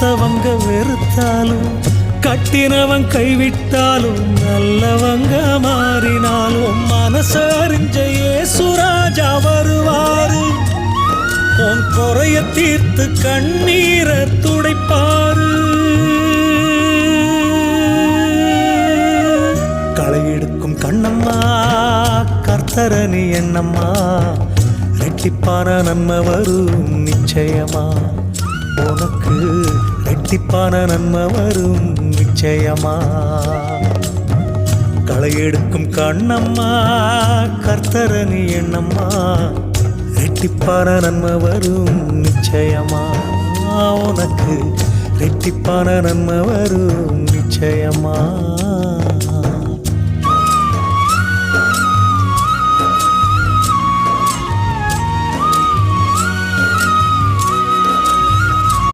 பெத்தவங்க வெறுத்தாலும் கட்டினவன் கைவிட்டாலும் நல்லவங்க மாறினாலும் மனசு சுராஜா வருவாரு. உன் குறைய தீர்த்து கண்ணீரை துடைப்பாரு. களை எடுக்கும் கண்ணம்மா கர்த்தரணி என்னம்மா? ரெட்டிப்பான நன்மை வரும் நிச்சயமா. ரெட்டிப்பான நன்மை வரும் நிச்சயமா. களை எடுக்கும் கண்ணம்மா கர்த்தரணி எண்ணம்மா. ரெட்டிப்பான நன்மை வரும் நிச்சயமா. உனக்கு ரெட்டிப்பான நன்மை வரும் நிச்சயமா.